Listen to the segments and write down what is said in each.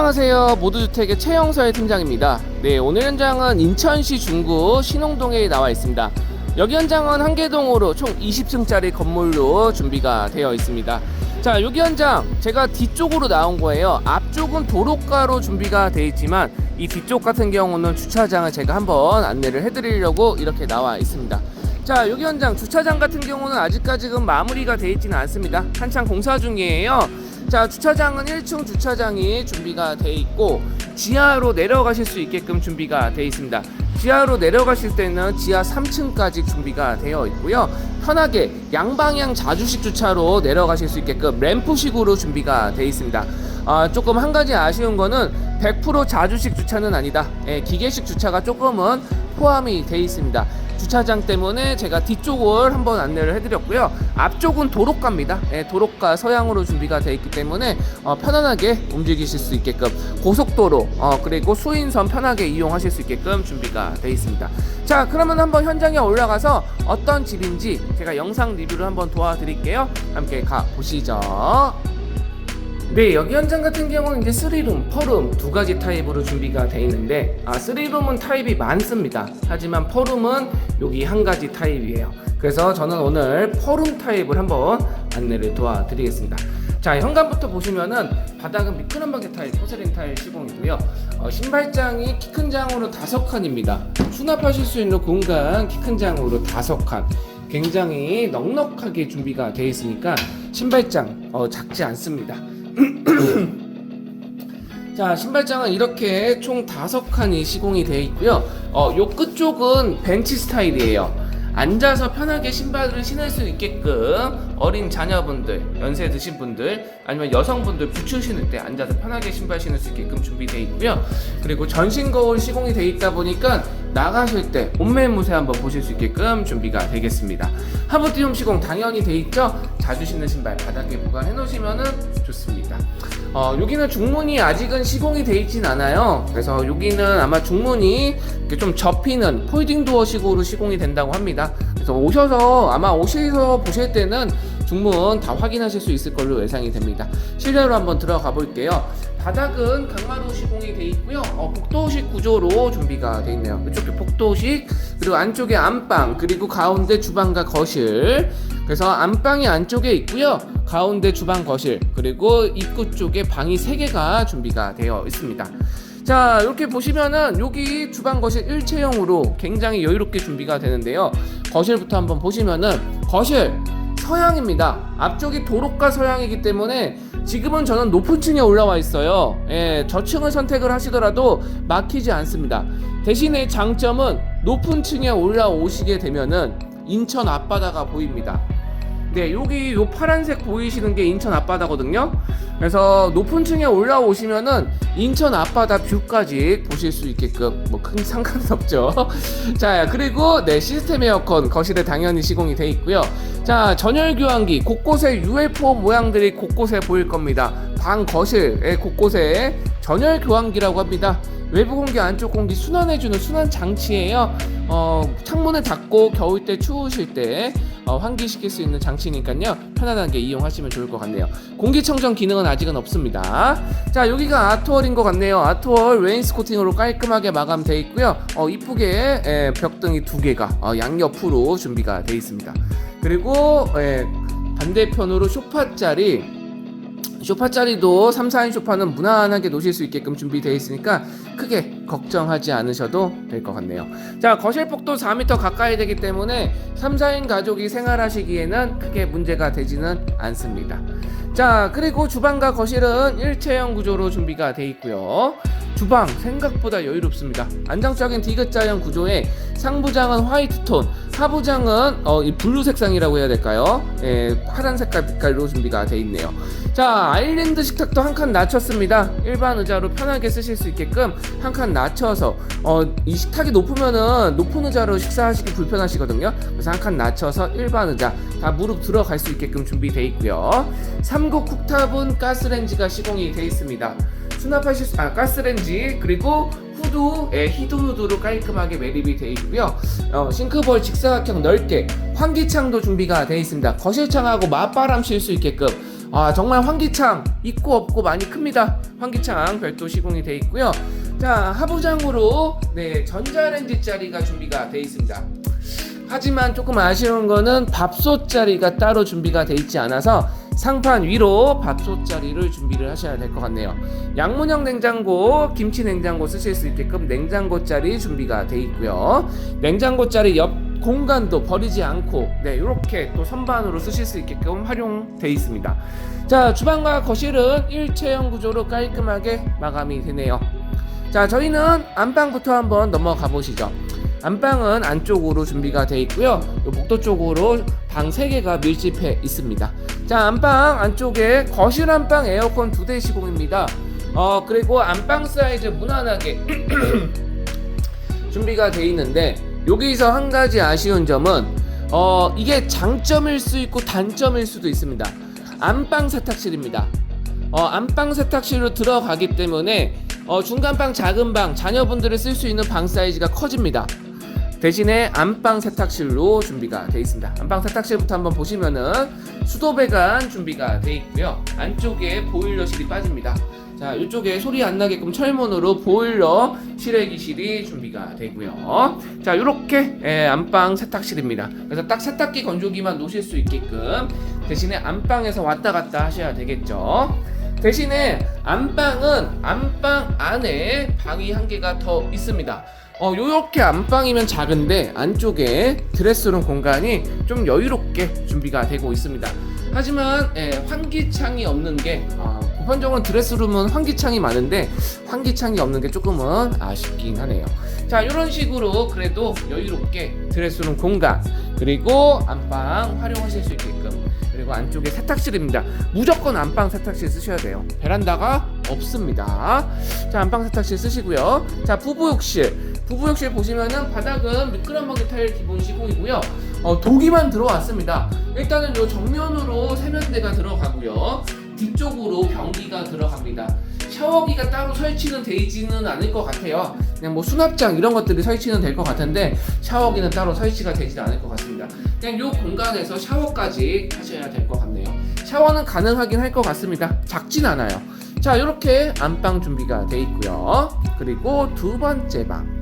안녕하세요. 모두주택의 최영서의 팀장입니다. 네, 오늘 현장은 인천시 중구 신홍동에 나와 있습니다. 여기 현장은 한계동으로 총 20층짜리 건물로 준비가 되어 있습니다. 자, 여기 현장 제가 뒤쪽으로 나온 거예요. 앞쪽은 도로가로 준비가 되어 있지만 이 뒤쪽 같은 경우는 주차장을 제가 한번 안내를 해드리려고 이렇게 나와 있습니다. 자, 여기 현장 주차장 같은 경우는 아직까지는 마무리가 되어 있지는 않습니다. 한창 공사 중이에요. 자, 주차장은 1층 주차장이 준비가 돼 있고 지하로 내려가실 수 있게끔 준비가 돼 있습니다. 지하로 내려가실 때는 지하 3층까지 준비가 되어 있고요. 편하게 양방향 자주식 주차로 내려가실 수 있게끔 램프식으로 준비가 돼 있습니다. 아, 조금 한 가지 아쉬운 거는 100% 자주식 주차는 아니다. 예, 기계식 주차가 조금은 포함이 돼 있습니다. 주차장 때문에 제가 뒤쪽을 한번 안내를 해드렸고요. 앞쪽은 도로가입니다. 예, 도로가 서양으로 준비가 되어 있기 때문에 어, 편안하게 움직이실 수 있게끔 고속도로 어, 그리고 수인선 편하게 이용하실 수 있게끔 준비가 되어 있습니다. 자, 그러면 한번 현장에 올라가서 어떤 집인지 제가 영상 리뷰를 한번 도와드릴게요. 함께 가 보시죠. 네, 여기 현장 같은 경우는 이제 3룸, 퍼룸 두 가지 타입으로 준비가 되어 있는데 아, 3룸은 타입이 많습니다. 하지만 퍼룸은 여기 한 가지 타입이에요. 그래서 저는 오늘 퍼룸 타입을 한번 안내를 도와드리겠습니다. 자, 현관부터 보시면은 바닥은 미끄럼 방개 타입, 포세린 타일 시공이고요. 어, 신발장이 키 큰 장으로 다섯 칸입니다. 수납하실 수 있는 공간 키 큰 장으로 다섯 칸. 굉장히 넉넉하게 준비가 되어 있으니까 신발장 어, 작지 않습니다. 자 신발장은 이렇게 총 다섯 칸이 시공이 되어 있고요. 어, 요 끝쪽은 벤치 스타일이에요. 앉아서 편하게 신발을 신을 수 있게끔 어린 자녀분들, 연세 드신 분들, 아니면 여성분들 부츠 신을 때 앉아서 편하게 신발 신을 수 있게끔 준비되어 있고요. 그리고 전신 거울 시공이 되어 있다 보니까 나가실 때 옷매무새 한번 보실 수 있게끔 준비가 되겠습니다. 하부띠움 시공 당연히 되어 있죠. 자주 신는 신발 바닥에 보관해 놓으시면 좋습니다. 어, 여기는 중문이 아직은 시공이 되어 있진 않아요. 그래서 여기는 아마 중문이 좀 접히는 폴딩 도어식으로 시공이 된다고 합니다. 그래서 오셔서 아마 오셔서 보실 때는 중문 다 확인하실 수 있을 걸로 예상이 됩니다. 실내로 한번 들어가 볼게요. 바닥은 강마루 시공이 되어 있고요. 어, 복도식 구조로 준비가 되어 있네요. 이쪽에 복도식 그리고 안쪽에 안방 그리고 가운데 주방과 거실. 그래서 안방이 안쪽에 있고요. 가운데 주방 거실 그리고 입구 쪽에 방이 3개가 준비가 되어 있습니다. 자 이렇게 보시면은 여기 주방 거실 일체형으로 굉장히 여유롭게 준비가 되는데요. 거실부터 한번 보시면은 거실 서양입니다. 앞쪽이 도로가 서양이기 때문에 지금은 저는 높은 층에 올라와 있어요. 예, 저층을 선택을 하시더라도 막히지 않습니다. 대신에 장점은 높은 층에 올라오시게 되면은 인천 앞바다가 보입니다. 네, 여기 요 파란색 보이시는 게 인천 앞바다거든요. 그래서 높은 층에 올라오시면은 인천 앞바다 뷰까지 보실 수 있게끔 뭐 큰 상관은 없죠. 자, 그리고 네, 시스템 에어컨 거실에 당연히 시공이 돼 있고요. 자, 전열 교환기 곳곳에 UFO 모양들이 곳곳에 보일 겁니다. 방 거실에 곳곳에 전열 교환기라고 합니다. 외부 공기 안쪽 공기 순환해주는 순환 장치예요. 어, 창문을 닫고 겨울 때 추우실 때 어, 환기시킬 수 있는 장치니까요. 편안하게 이용하시면 좋을 것 같네요. 공기청정 기능은 아직은 없습니다. 자 여기가 아트월인 것 같네요. 아트월 웨인스 코팅으로 깔끔하게 마감되어 있고요. 어, 이쁘게 에, 벽등이 두 개가 어, 양옆으로 준비가 되어 있습니다. 그리고 에, 반대편으로 소파 자리 쇼파 자리도 3, 4인 쇼파는 무난하게 놓으실 수 있게끔 준비되어 있으니까 크게 걱정하지 않으셔도 될 것 같네요. 자, 거실 폭도 4m 가까이 되기 때문에 3, 4인 가족이 생활하시기에는 크게 문제가 되지는 않습니다. 자, 그리고 주방과 거실은 일체형 구조로 준비가 되어 있고요. 주방 생각보다 여유롭습니다. 안정적인 디귿자형 구조에 상부장은 화이트 톤, 하부장은 어, 이 블루 색상이라고 해야 될까요? 예, 파란 색깔 빛깔로 준비가 되어 있네요. 자, 아일랜드 식탁도 한 칸 낮췄습니다. 일반 의자로 편하게 쓰실 수 있게끔 한 칸 낮춰서 어, 이 식탁이 높으면은 높은 의자로 식사하시기 불편하시거든요. 그래서 한 칸 낮춰서 일반 의자 다 무릎 들어갈 수 있게끔 준비되어 있고요. 삼국 쿡탑은 가스렌지가 시공이 되어 있습니다. 수납하실 수, 아 가스렌지 그리고 후드에 히드 후드로 깔끔하게 매립이 되어 있고요. 어, 싱크볼 직사각형 넓게 환기창도 준비가 되어 있습니다. 거실창하고 맞바람 쉴 수 있게끔 아 정말 환기창 있고 없고 많이 큽니다. 환기창 별도 시공이 되어 있고요. 자 하부장으로 네 전자레인지 자리가 준비가 되어 있습니다. 하지만 조금 아쉬운 거는 밥솥 자리가 따로 준비가 되어 있지 않아서 상판 위로 밥솥 자리를 준비를 하셔야 될 것 같네요. 양문형 냉장고, 김치 냉장고 쓰실 수 있게끔 냉장고 자리 준비가 되어 있고요. 냉장고 자리 옆 공간도 버리지 않고 네 이렇게 또 선반으로 쓰실 수 있게끔 활용되어 있습니다. 자 주방과 거실은 일체형 구조로 깔끔하게 마감이 되네요. 자 저희는 안방부터 한번 넘어가 보시죠. 안방은 안쪽으로 준비가 되어 있고요. 요 복도 쪽으로 방 3개가 밀집해 있습니다. 자, 안방 안쪽에 거실 안방 에어컨 두대 시공입니다. 어, 그리고 안방 사이즈 무난하게 준비가 되어 있는데 여기서 한 가지 아쉬운 점은 어, 이게 장점일 수 있고 단점일 수도 있습니다. 안방 세탁실입니다. 어, 안방 세탁실로 들어가기 때문에 어, 중간방 작은 방 자녀분들이 쓸수 있는 방 사이즈가 커집니다. 대신에 안방 세탁실로 준비가 되어 있습니다. 안방 세탁실부터 한번 보시면은 수도 배관 준비가 되어 있고요. 안쪽에 보일러실이 빠집니다. 자, 이쪽에 소리 안 나게끔 철문으로 보일러 실외기실이 준비가 되고요. 자, 이렇게 안방 세탁실입니다. 그래서 딱 세탁기 건조기만 놓으실 수 있게끔 대신에 안방에서 왔다 갔다 하셔야 되겠죠. 대신에 안방은 안방 안에 방이 한 개가 더 있습니다. 어, 요렇게 안방이면 작은데 안쪽에 드레스룸 공간이 좀 여유롭게 준비가 되고 있습니다. 하지만 예, 환기창이 없는 게 어, 보편적으로 드레스룸은 환기창이 많은데 환기창이 없는 게 조금은 아쉽긴 하네요. 자, 이런 식으로 그래도 여유롭게 드레스룸 공간 그리고 안방 활용하실 수 있게끔 그리고 안쪽에 세탁실입니다. 무조건 안방 세탁실 쓰셔야 돼요. 베란다가 없습니다. 자, 안방 세탁실 쓰시고요. 자, 부부욕실. 부부 욕실 보시면은 바닥은 미끄럼방지 타일 기본 시공이고요. 어, 도기만 들어왔습니다. 일단은 요 정면으로 세면대가 들어가고요. 뒤쪽으로 변기가 들어갑니다. 샤워기가 따로 설치는 되지는 않을 것 같아요. 그냥 뭐 수납장 이런 것들이 설치는 될 것 같은데 샤워기는 따로 설치가 되지 않을 것 같습니다. 그냥 요 공간에서 샤워까지 하셔야 될 것 같네요. 샤워는 가능하긴 할 것 같습니다. 작진 않아요. 자, 이렇게 안방 준비가 돼 있고요. 그리고 두 번째 방.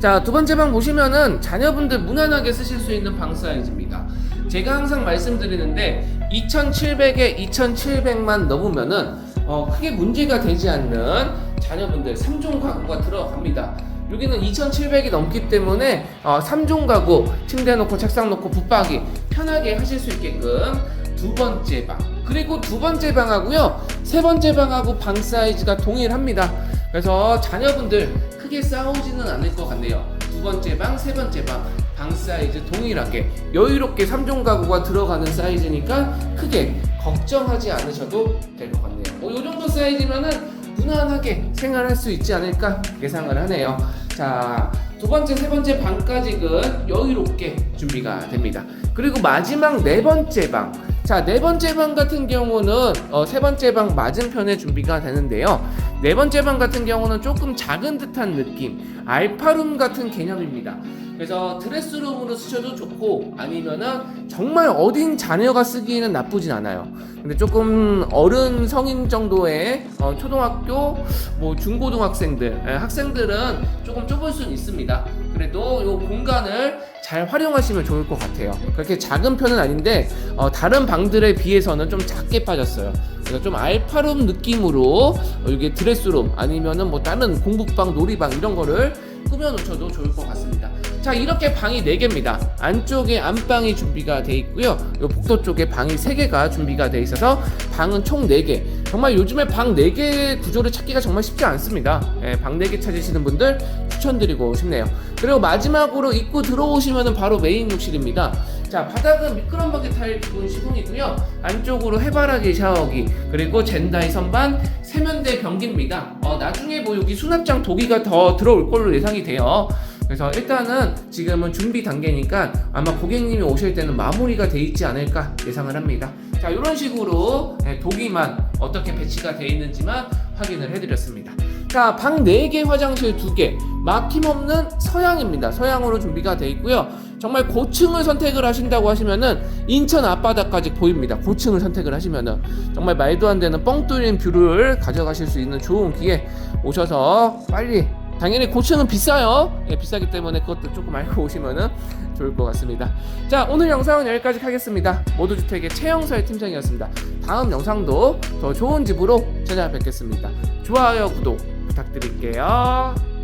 자, 두 번째 방 보시면은 자녀분들 무난하게 쓰실 수 있는 방 사이즈입니다. 제가 항상 말씀드리는데 2,700에 2,700만 넘으면은 어, 크게 문제가 되지 않는 자녀분들 3종 가구가 들어갑니다. 여기는 2,700이 넘기 때문에 어, 3종 가구 침대 놓고 책상 놓고 붙박이 편하게 하실 수 있게끔 두 번째 방 그리고 두 번째 방하고요 세 번째 방하고 방 사이즈가 동일합니다. 그래서 자녀분들 크게 싸우지는 않을 것 같네요. 두 번째 방, 세 번째 방, 방 사이즈 동일하게 여유롭게 3종 가구가 들어가는 사이즈니까 크게 걱정하지 않으셔도 될 것 같네요. 뭐, 이 정도 사이즈면은 무난하게 생활할 수 있지 않을까 예상을 하네요. 자, 두 번째, 세 번째 방까지는 여유롭게 준비가 됩니다. 그리고 마지막 네 번째 방. 자, 네 번째 방 같은 경우는 어, 세 번째 방 맞은편에 준비가 되는데요. 네 번째 방 같은 경우는 조금 작은 듯한 느낌, 알파룸 같은 개념입니다. 그래서 드레스룸으로 쓰셔도 좋고 아니면은 정말 어린 자녀가 쓰기에는 나쁘진 않아요. 근데 조금 어른 성인 정도의 어, 초등학교, 뭐 중고등학생들, 예, 학생들은 조금 좁을 수는 있습니다. 그래도 이 공간을 잘 활용하시면 좋을 것 같아요. 그렇게 작은 편은 아닌데 어, 다른 방들에 비해서는 좀 작게 빠졌어요. 그래서 좀 알파룸 느낌으로 어, 이게 드레스룸 아니면은 뭐 다른 공부방, 놀이방 이런 거를 꾸며 놓셔도 좋을 것 같습니다. 자 이렇게 방이 4개입니다 안쪽에 안방이 준비가 되어 있고요 요 복도 쪽에 방이 3개가 준비가 되어 있어서 방은 총 4개 정말 요즘에 방 4개 구조를 찾기가 정말 쉽지 않습니다. 예, 방 4개 찾으시는 분들 추천드리고 싶네요. 그리고 마지막으로 입구 들어오시면 바로 메인 욕실입니다. 자 바닥은 미끄럼방개 타일 기본 시공이고요. 안쪽으로 해바라기 샤워기 그리고 젠다이 선반 세면대 변기입니다. 어, 나중에 뭐 여기 수납장 도기가 더 들어올 걸로 예상이 돼요 그래서 일단은 지금은 준비 단계니까 아마 고객님이 오실 때는 마무리가 돼 있지 않을까 예상을 합니다. 자, 이런 식으로 예, 독이만 어떻게 배치가 돼 있는지만 확인을 해드렸습니다. 자, 방 4개, 화장실 2개. 막힘없는 서양입니다. 서양으로 준비가 돼 있고요. 정말 고층을 선택을 하신다고 하시면은 인천 앞바다까지 보입니다. 고층을 선택을 하시면은 정말 말도 안 되는 뻥 뚫린 뷰를 가져가실 수 있는 좋은 기회 오셔서 빨리 당연히 고층은 비싸요. 예, 비싸기 때문에 그것도 조금 알고 오시면은 좋을 것 같습니다. 자, 오늘 영상은 여기까지 하겠습니다. 모두주택의 최영서의 팀장이었습니다. 다음 영상도 더 좋은 집으로 찾아뵙겠습니다. 좋아요, 구독 부탁드릴게요.